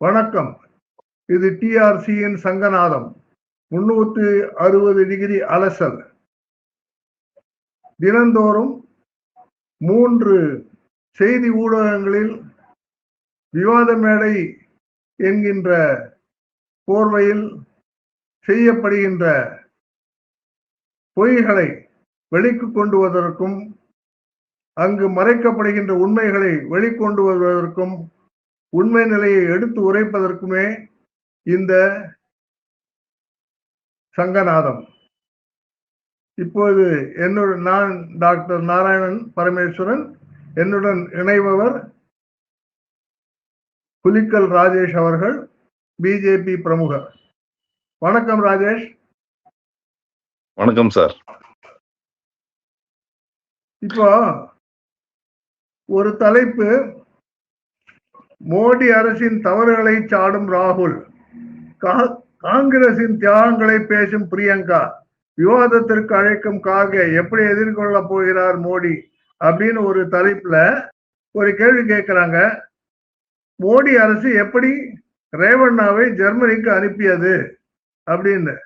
வணக்கம். இது டிஆர்சியின் சங்கநாதம். முன்னூத்தி அறுபது டிகிரி அலசல். தினந்தோறும் மூன்று செய்தி ஊடகங்களில் விவாத மேடை என்கின்ற போர்வையில் செய்யப்படுகின்ற பொய்களை வெளிக்கு கொண்டு வருவதற்கும் அங்கு மறைக்கப்படுகின்ற உண்மைகளை வெளிக்கொண்டு வருவதற்கும் உண்மை நிலையை எடுத்து உரைப்பதற்குமே இந்த சங்கநாதம். இப்போது என்னுடன் நான் டாக்டர் நாராயணன் பரமேஸ்வரன் என்னுடன் இணைபவர் புலிக்கல் ராஜேஷ் அவர்கள் பிஜேபி பிரமுகர். வணக்கம் ராஜேஷ். வணக்கம் சார். இப்போ ஒரு தலைப்பு மோடி அரசின் தவறுகளை சாடும் ராகுல். கா- காங்கிரசின் தியாகங்களை பேசும் பிரியங்கா. விவாதத்திற்கு அழைக்கும் கார்கே எப்படி எதிர்கொள்ள போகிறார் மோடி? அப்படின்னு ஒரு தலைப்புல ஒரு கேள்வி கேட்கிறாங்க மோடி அரசு எப்படி ரேவண்ணாவை ஜெர்மனிக்கு அனுப்பியது? அப்படின்னு.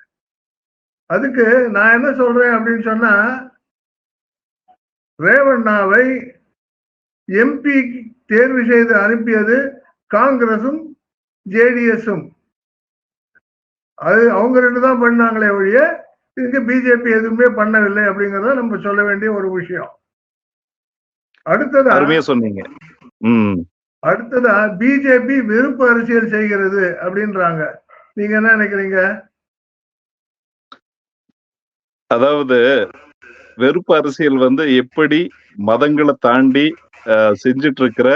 அதுக்கு நான் என்ன சொல்றேன் அப்படின்னு சொன்னா ரேவண்ணாவை எம்பி தேர்வு செய்து அனுப்பியது காங்கிரசும் ஜேடிஎஸும் அது அவங்க ரெண்டு தான் பண்ணாங்களே ஒழிய இங்க பிஜேபி எதுவுமே பண்ணவில்லை அப்படிங்கறத நம்ம சொல்ல வேண்டிய ஒரு விஷயம். அடுத்ததா அருமையா சொன்னீங்க. அடுத்ததா பிஜேபி விருப்ப அரசியல் செய்கிறது அப்படின்றாங்க. நீங்க என்ன நினைக்கிறீங்க? அதாவது வெறுப்பு அரசியல் வந்து எப்படி மதங்களை தாண்டி செஞ்சுட்டு இருக்கிற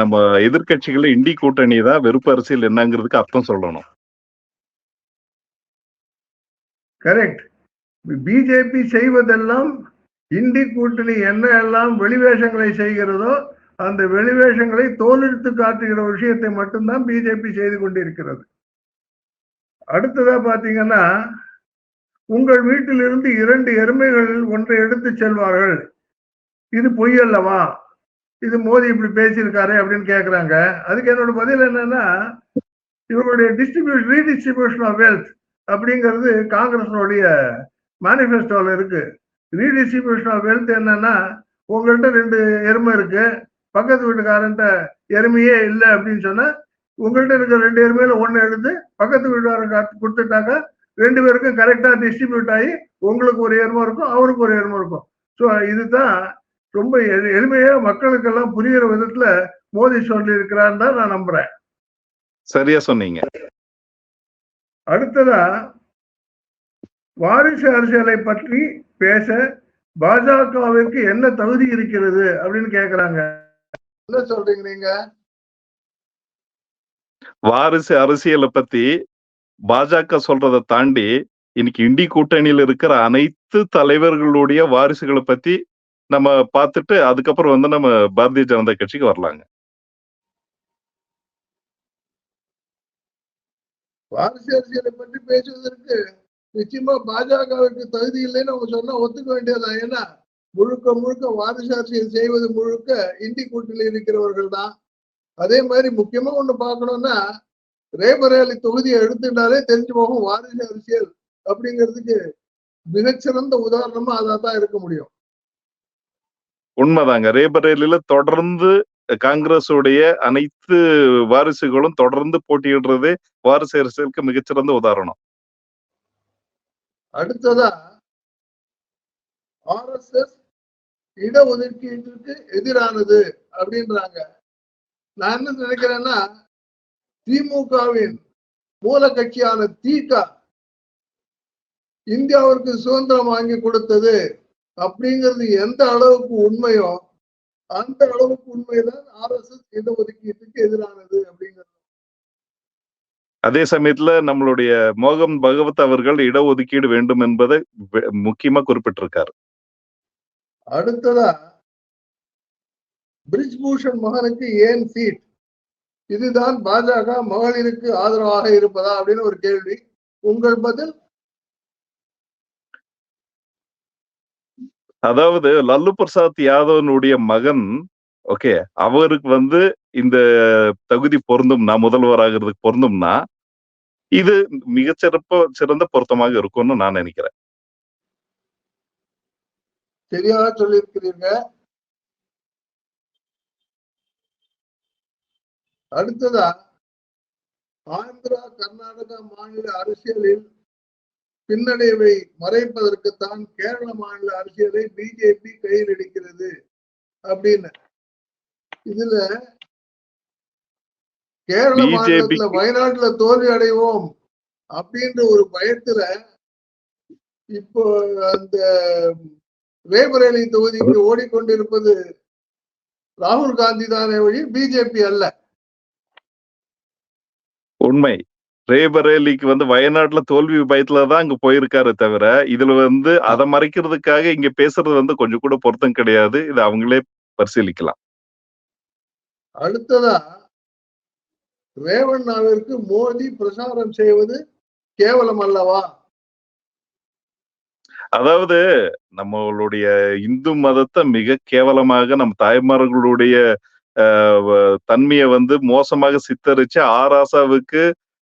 நம்ம எதிர்கட்சிகள் இண்டி கூட்டணி தான் வெறுப்பு அரசியல் என்னங்கிறதுக்கு அர்த்தம் சொல்லணும். கரெக்ட். பிஜேபி செய்வதெல்லாம் இந்தி கூட்டணி என்ன எல்லாம் வெளிவேஷங்களை செய்கிறதோ அந்த வெளிவேஷங்களை தோலெடுத்து காட்டுகிற விஷயத்தை மட்டும்தான் பிஜேபி செய்து கொண்டிருக்கிறது. அடுத்ததா பாத்தீங்கன்னா உங்கள் வீட்டிலிருந்து இரண்டு எருமைகள் ஒன்றை எடுத்து செல்வார்கள். இது பொய் அல்லவா? இது மோடி இப்படி பேசியிருக்காரு அப்படின்னு கேட்குறாங்க அதுக்கு என்னோட பதில் என்னன்னா இவருடைய டிஸ்ட்ரிபியூஷன் ரீடிஸ்ட்ரிபியூஷன் ஆஃப் வெல்த் அப்படிங்கிறது காங்கிரஸினுடைய மேனிஃபெஸ்டோவில் இருக்கு. ரீடிஸ்ட்ரிபியூஷன் ஆஃப் வெல்த் என்னன்னா உங்கள்கிட்ட ரெண்டு எருமை இருக்கு பக்கத்து வீட்டுக்காரன்ட்ட எருமையே இல்லை அப்படின்னு சொன்னா உங்கள்கிட்ட இருக்கிற ரெண்டு எருமையில ஒன்று எடுத்து பக்கத்து வீட்டுக்காரன் கொடுத்துட்டாக்க ரெண்டு பேருக்கும் கரெக்டாக டிஸ்ட்ரிபியூட் ஆகி உங்களுக்கு ஒரு எருமை இருக்கும் அவருக்கு ஒரு எருமை இருக்கும். ஸோ இதுதான் ரொம்ப எளி- எளிமையா மக்களுக்கெல்லாம் புரிகிற விதத்துல மோடி சொல்லி இருக்கிறான்னு தான் நான் நம்புறேன். சரியா சொன்னீங்க. அடுத்ததா வாரிசு அரசியலை பற்றி பேச பாஜகவிற்கு என்ன தகுதி இருக்கிறது அப்படின்னு கேக்குறாங்க. என்ன சொல்றீங்க நீங்க? வாரிசு அரசியலை பத்தி பாஜக சொல்றதை தாண்டி இன்னைக்கு இண்டி கூட்டணியில் இருக்கிற அனைத்து தலைவர்களுடைய வாரிசுகளை பத்தி நம்ம பார்த்துட்டு அதுக்கப்புறம் வந்து நம்ம பாரதிய ஜனதா கட்சிக்கு வரலாங்க. வாரிசு அரசியலை பற்றி பேசுவதற்கு நிச்சயமா பாஜகவுக்கு தகுதி இல்லைன்னு அவங்க சொன்னா ஒத்துக்க வேண்டியதா? ஏன்னா முழுக்க முழுக்க வாரிசு அரசியல் செய்வது முழுக்க இந்தி கூட்டணியில் இருக்கிறவர்கள் தான். அதே மாதிரி முக்கியமா ஒண்ணு பார்க்கணும்னா ரேபரேலி தொகுதியை எடுத்துட்டாலே தெரிஞ்சு போகும் வாரிசு அரசியல் அப்படிங்கிறதுக்கு மிகச்சிறந்த உதாரணமா அதான் தான் இருக்க முடியும். உண்மைதாங்க. ரேபரேலியில தொடர்ந்து காங்கிரஸுடைய அனைத்து வாரிசுகளும் தொடர்ந்து போட்டியிடுறது வாரிசு அரசியலுக்கு மிகச்சிறந்த உதாரணம். அடுத்ததா ஆர்எஸ்எஸ் இடஒதுக்கீட்டிற்கு எதிரானது அப்படின்றாங்க. நான் என்ன நினைக்கிறேன்னா திமுகவின் மூல கட்சியான தீகா இந்தியாவிற்கு சுதந்திரம் வாங்கி கொடுத்தது அப்படிங்கிறது எந்த அளவுக்கு உண்மையோ அந்த அளவுக்கு உண்மைதான் ஆர்எஸ்எஸ் இடஒதுக்கீட்டுக்கு எதிரானது அப்படிங்கிறது. அதே சமயத்துல நம்மளுடைய மோகன் பகவத் அவர்கள் இடஒதுக்கீடு வேண்டும் என்பதை முக்கியமா குறிப்பிட்டிருக்காரு. அடுத்ததா பிரிஜ்பூஷன் மகனுக்கு ஏன் சீட்? இதுதான் பாஜக மகளிருக்கு ஆதரவாக இருப்பதா அப்படின்னு ஒரு கேள்வி. உங்கள் பதில் அதாவது லல்லு பிரசாத் யாதவனுடைய மகன் ஓகே அவருக்கு வந்து இந்த தகுதி பொருந்தும்னா முதல்வராகிறதுக்கு பொருந்தும்னா இது மிகச்சிறப்ப சிறந்த பொருத்தமாக இருக்கும்னு நான் நினைக்கிறேன். சரியாக சொல்லியிருக்கிறீங்க. அடுத்ததா ஆந்திரா கர்நாடகா மாநில அரசியலில் பின்னடைவை மறைப்பதற்குத்தான் கேரள மாநில அரசியலை பிஜேபி கையில் எடுக்கிறது அப்படின்னு. இதுல கேரள மாநிலத்துல வயநாட்டுல தோல்வி அடைவோம் அப்படின்ற ஒரு பயத்துல இப்போ அந்த ரேபரேலி தொகுதிக்கு ஓடிக்கொண்டிருப்பது ராகுல் காந்தி தானே வழி பிஜேபி அல்ல. உண்மை. ரேபரேலிக்கு வந்து வயநாட்டுல தோல்வி பயத்துல தான் அங்க போயிருக்காரு தவிர இதுல வந்து அதை மறைக்கிறதுக்காக இங்க பேசுறது வந்து கொஞ்சம் கூட பொருத்தம் கிடையாது. இது அவங்களே பரிசீலிக்கலாம். அடுத்ததா ரேவண்ணாவிற்கு மோடி பிரசாரம் செய்வது கேவலம் அல்லவா? அதாவது நம்மளுடைய இந்து மதத்தை மிக கேவலமாக நம் தாய்மார்களுடைய தன்மையை வந்து மோசமாக சித்தரிச்சு ஆராசாவுக்கு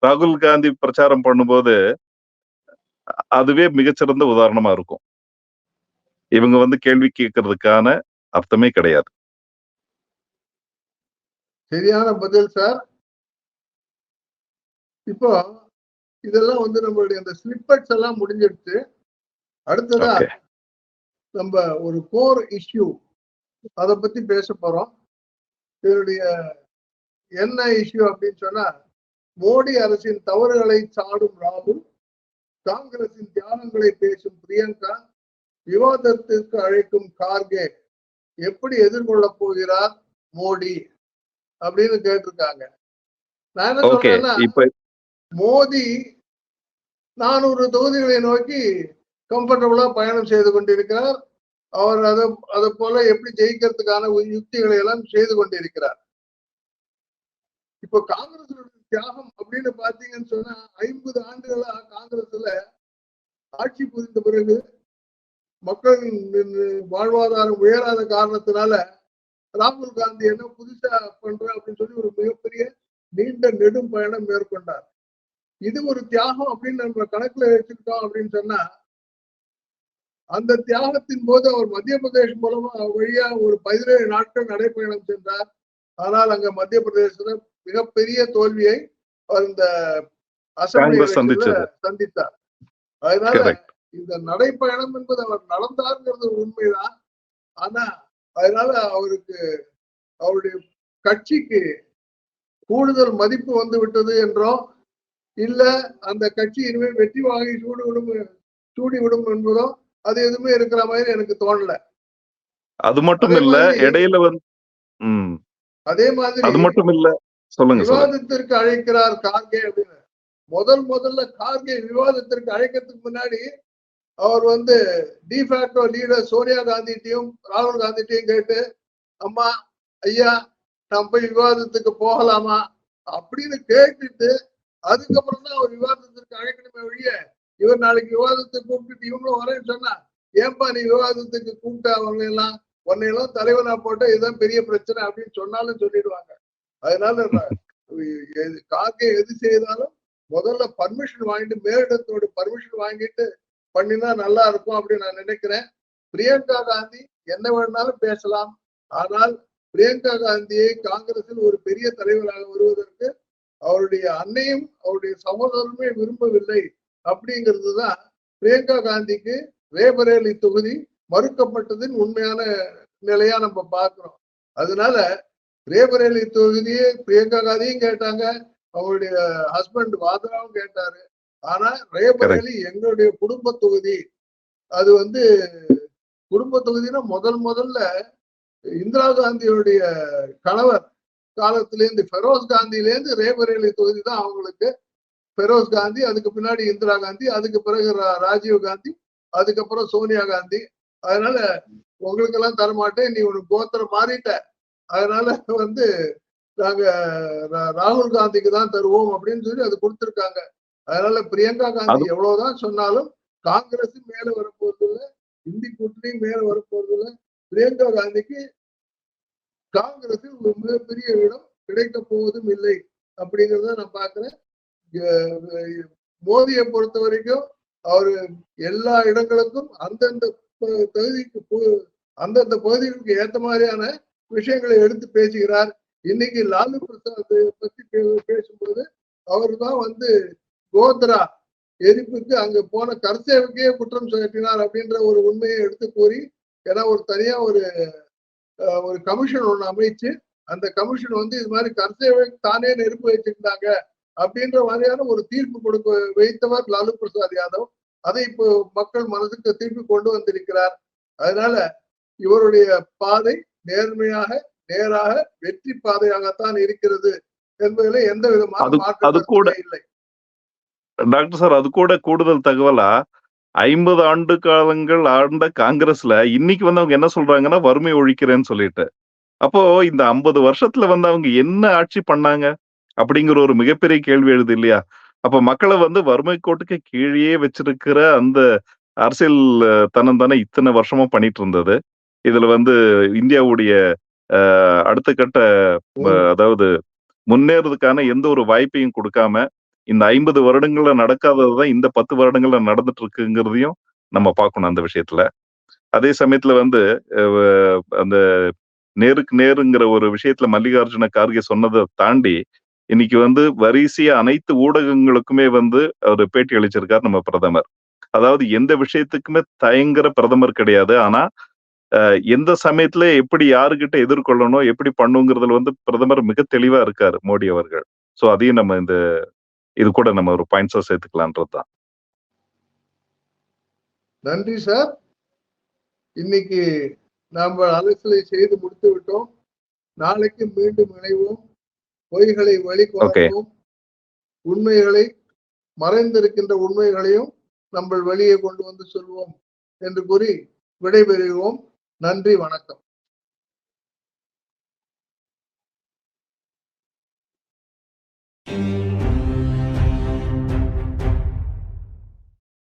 ராகுல் காந்தி பிரச்சாரம் பண்ணும்போது அதுவே மிகச்சிறந்த உதாரணமா இருக்கும். இவங்க வந்து கேள்வி கேட்கறதுக்கான அர்த்தமே கிடையாது. சரியான பதில் சார் இப்போ இதெல்லாம் வந்து நம்மளுடைய அந்த ஸ்லிப்பட்ஸ் எல்லாம் முடிஞ்சிடுச்சு. அடுத்ததா நம்ம ஒரு கோர் இஷ்யூ அத பத்தி பேச போறோம். இதனுடைய என்ன இஷ்யூ அப்படின்னு சொன்னா மோடி அரசின் தவறுகளை சாடும் ராகுல் காங்கிரசின் தியாகங்களை பேசும் பிரியங்கா விவாதத்திற்கு அழைக்கும் கார்கே எப்படி எதிர்கொள்ளப் போகிறார் மோடி அப்படின்னு கேட்டிருக்காங்க. நான் என்ன சொல்றேன்னா மோடி நானூறு தொகுதிகளை நோக்கி கம்ஃபர்டபுளா பயணம் செய்து கொண்டிருக்கிறார். அவர் அதை அதை போல எப்படி ஜெயிக்கிறதுக்கான யுக்திகளை எல்லாம் செய்து கொண்டிருக்கிறார். இப்போ காங்கிரஸ் தியாகம் அப்படின்னு பாத்தீங்கன்னு சொன்னா ஐம்பது ஆண்டுகளா காங்கிரஸ்ல ஆட்சி புரிந்த பிறகு மக்கள் வாழ்வாதாரம் உயராத காரணத்தினால ராகுல் காந்தி என்ன புதுசா பண்ற அப்படின்னு சொல்லி ஒரு மிகப்பெரிய நீண்ட நெடும் பயணம் மேற்கொண்டார். இது ஒரு தியாகம் அப்படின்னு நம்ம கணக்குல வச்சுக்கிட்டோம் அப்படின்னு சொன்னா அந்த தியாகத்தின் போது அவர் மத்திய பிரதேஷ் மூலமா வழியா ஒரு பதினேழு நாட்கள் நடைபயணம் சென்றார். ஆனால் அங்க மத்திய பிரதேசத்துல மிகப்பெரிய தோல்வியை அவர் இந்த அசம்பிளி. சந்தித்தார். அதனால இந்த நடைப்பயணம் என்பது அவர் நடந்தாருங்கிறது உண்மைதான். ஆனா அதனால அவருக்கு அவருடைய கட்சிக்கு கூடுதல் மதிப்பு வந்து விட்டது என்றோ இல்ல அந்த கட்சி இனிமேல் வெற்றி வாங்கி சூடு விடும் சூடி விடும் என்பதோ அது எதுவுமே இருக்கிற மாதிரி எனக்கு தோணல. அது மட்டும் இல்ல இடையில வந்து அதே மாதிரி அது மட்டும் இல்ல. சொல்லுங்க விவாதத்திற்கு அழைக்கிறார் கார்கே அப்படின்னு. முதல் முதல்ல கார்கே விவாதத்திற்கு அழைக்கிறதுக்கு முன்னாடி அவர் வந்து டிஃபேக்டோ லீடர் சோனியா காந்திட்டையும் ராகுல் காந்திட்டையும் கேட்டு அம்மா ஐயா நான் போய் விவாதத்துக்கு போகலாமா? அப்படின்னு கேட்டுட்டு அதுக்கப்புறம் தான் அவர் விவாதத்திற்கு அழைக்கணுமே ஒழிய இவர் நாளைக்கு விவாதத்துக்கு கூப்பிட்டு இவங்களும் வரேன்னு சொன்னா ஏன்பா நீ விவாதத்துக்கு கூப்பிட்ட அவங்க எல்லாம் உன்னையெல்லாம் தலைவனா போட்ட இதுதான் பெரிய பிரச்சனை அப்படின்னு சொன்னாலும் சொல்லிடுவாங்க. அதனால காக்கை எது- எது செய்தாலும் முதல்ல பர்மிஷன் வாங்கிட்டு மேலிடத்தோட பர்மிஷன் வாங்கிட்டு பண்ணினா நல்லா இருக்கும் அப்படின்னு நான் நினைக்கிறேன். பிரியங்கா காந்தி என்ன வேணாலும் பேசலாம். ஆனால் பிரியங்கா காந்தியை காங்கிரஸில் ஒரு பெரிய தலைவராக வருவதற்கு அவருடைய அன்னையும் அவருடைய சகோதரருமே விரும்பவில்லை அப்படிங்கிறது தான் பிரியங்கா காந்திக்கு ரேபரேலி தொகுதி மறுக்கப்பட்டதின் உண்மையான நிலையா நம்ம பார்க்கிறோம். அதனால ரேபரேலி தொகுதியை பிரியங்கா காந்தியும் கேட்டாங்க அவருடைய ஹஸ்பண்ட் வாத்ராவும் கேட்டாரு. ஆனா ரேபரேலி எங்களுடைய குடும்ப தொகுதி. அது வந்து குடும்ப தொகுதினா முதல் முதல்ல இந்திரா காந்தியுடைய கணவர் காலத்திலேருந்து ஃபெரோஸ் காந்தியிலேருந்து ரேபரேலி தொகுதி தான் அவங்களுக்கு. ஃபெரோஸ் காந்தி அதுக்கு பின்னாடி இந்திரா காந்தி அதுக்கு பிறகு ராஜீவ் காந்தி அதுக்கப்புறம் சோனியா காந்தி. அதனால உங்களுக்கெல்லாம் தரமாட்டேன் நீ உனக்கு கோத்திரம் மாறிட்ட. அதனால வந்து நாங்க ராகுல் காந்திக்கு தான் தருவோம் அப்படின்னு சொல்லி அது கொடுத்திருக்காங்க. அதனால பிரியங்கா காந்தி எவ்வளவுதான் சொன்னாலும் காங்கிரஸ் மேல வரப்போறது இல்ல இந்தி கூட்டணி மேல வரப்போறது இல்ல பிரியங்கா காந்திக்கு காங்கிரஸில் ஒரு மிகப்பெரிய இடம் கிடைக்க போவதும் இல்லை அப்படிங்கிறத நான் பார்க்கிறேன். அஹ் மோதியை பொறுத்த வரைக்கும் அவரு எல்லா இடங்களுக்கும் அந்தந்த தகுதிக்கு அந்தந்த பகுதிகளுக்கு ஏத்த மாதிரியான விஷயங்களை எடுத்து பேசுகிறார். இன்னைக்கு லாலு பிரசாத் பத்தி பே- பேசும்போது அவர் தான் வந்து கோத்ரா எரிப்புக்கு அங்க போன கர்சேவுக்கே குற்றம் சாட்டினார் அப்படின்ற ஒரு உண்மையை எடுத்து கூறி ஏன்னா ஒரு தனியா ஒரு ஒரு கமிஷன் ஒன்று அமைச்சு அந்த கமிஷன் வந்து இது மாதிரி கர்சேவை தானே நெருப்பு வச்சிருந்தாங்க அப்படின்ற மாதிரியான ஒரு தீர்ப்பு கொடுக்க வைத்தவர் லாலு பிரசாத் யாதவ். அதை இப்போ மக்கள் மனதுக்கு திருப்பி கொண்டு வந்திருக்கிறார். அதனால இவருடைய பாதை நேர்மையாக நேராக வெற்றி பாதையாகத்தான் இருக்கிறது என்பதில் எந்த விதமான அது- கூட- இல்லை. டாக்டர் சார் அது கூட கூடுதல் தகவலா? ஐம்பது ஆண்டு காலங்கள் ஆண்ட காங்கிரஸ்ல இன்னைக்கு வந்து அவங்க என்ன சொல்றாங்கன்னா வறுமை ஒழிக்கிறேன்னு சொல்லிட்டு. அப்போ இந்த ஐம்பது வருஷத்துல வந்து அவங்க என்ன ஆட்சி பண்ணாங்க? அப்படிங்கிற ஒரு மிகப்பெரிய கேள்வி எழுது இல்லையா? அப்ப மக்களை வந்து வறுமை கோட்டுக்கு கீழே வச்சிருக்கிற அந்த அரசியல் தனம் தானே இத்தனை வருஷமா பண்ணிட்டு இருந்தது. இதுல வந்து இந்தியாவுடைய அடுத்த கட்ட அதாவது முன்னேறதுக்கான எந்த ஒரு வாய்ப்பையும் கொடுக்காம இந்த ஐம்பது வருடங்கள்ல நடக்காததுதான் இந்த பத்து வருடங்கள்ல நடந்துட்டு இருக்குங்கிறதையும் நம்ம பார்க்கணும் அந்த விஷயத்துல. அதே சமயத்துல வந்து அந்த நேருக்கு நேருங்கிற ஒரு விஷயத்துல மல்லிகார்ஜுன கார்கே சொன்னதை தாண்டி இன்னைக்கு வந்து வரிசையா அனைத்து ஊடகங்களுக்குமே வந்து அவர் பேட்டி அளிச்சிருக்கார் நம்ம பிரதமர். அதாவது எந்த விஷயத்துக்குமே தயங்குற பிரதமர் கிடையாது. ஆனா எந்த சமயத்துல எப்படி யாருகிட்ட எதிர்கொள்ளணும் எப்படி பண்ணுங்கிறதுல வந்து பிரதமர் மிக தெளிவா இருக்காரு மோடி அவர்கள். சோ அதையும் நம்ம இந்த இது கூட நம்ம ஒரு பாயிண்ட்ஸா சேர்த்துக்கலான்றது தான். நன்றி சார் இன்னைக்கு நாம் அலசலை செய்து முடித்து விட்டோம். நாளைக்கு மீண்டும் இணைவோம். பொய்களை வெளிக்கொணர்வோம் உண்மைகளை மறைந்திருக்கின்ற உண்மைகளையும் நம்ம வெளியே கொண்டு வந்து சொல்வோம் என்று கூறி விடைபெறுவோம் நன்றி வணக்கம்.